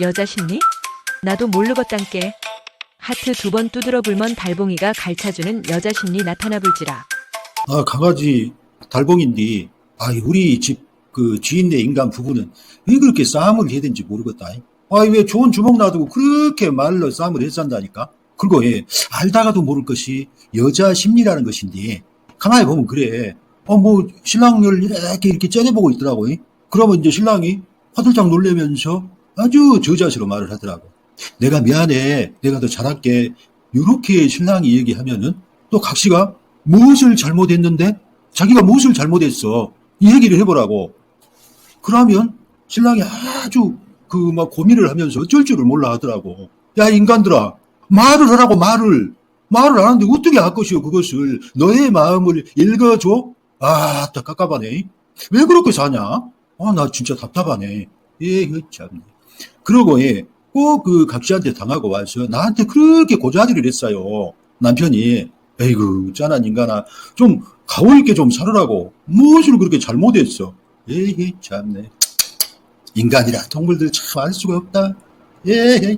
여자 심리? 나도 모르겠단께. 하트 두 번 두드러 불면 달봉이가 갈차주는 여자 심리 나타나 불지라. 아, 강아지 달봉인데, 아, 우리 집그 주인네 인간 부부는 왜 그렇게 싸움을 해야 되는지 모르겠다. 아, 왜 좋은 주먹 놔두고 그렇게 말로 싸움을 했산다니까? 그리고 예, 알다가도 모를 것이 여자 심리라는 것인데, 가만히 보면 그래. 어, 뭐, 신랑을 이렇게 이렇게 째려보고 있더라고. 그러면 이제 신랑이 화들짝 놀래면서 아주 저자세로 말을 하더라고. 내가 미안해. 내가 더 잘할게. 이렇게 신랑이 얘기하면은 또 각시가 무엇을 잘못했는데 자기가 무엇을 잘못했어. 이 얘기를 해보라고. 그러면 신랑이 아주 그 막 고민을 하면서 어쩔 줄을 몰라 하더라고. 야, 인간들아. 말을 하라고 말을. 말을 안 하는데 어떻게 할 것이오, 그것을. 너의 마음을 읽어줘? 아, 딱 깝깝하네. 왜 그렇게 사냐? 아, 나 진짜 답답하네. 예, 그 참. 그러고, 예, 꼭그 각시한테 당하고 와서 나한테 그렇게 고자질을 했어요. 남편이. 에이구, 짠한 인간아. 좀, 가오 있게 좀 살으라고. 무엇을 그렇게 잘못했어? 에이, 참네. 인간이라 동물들 참 알 수가 없다. 예,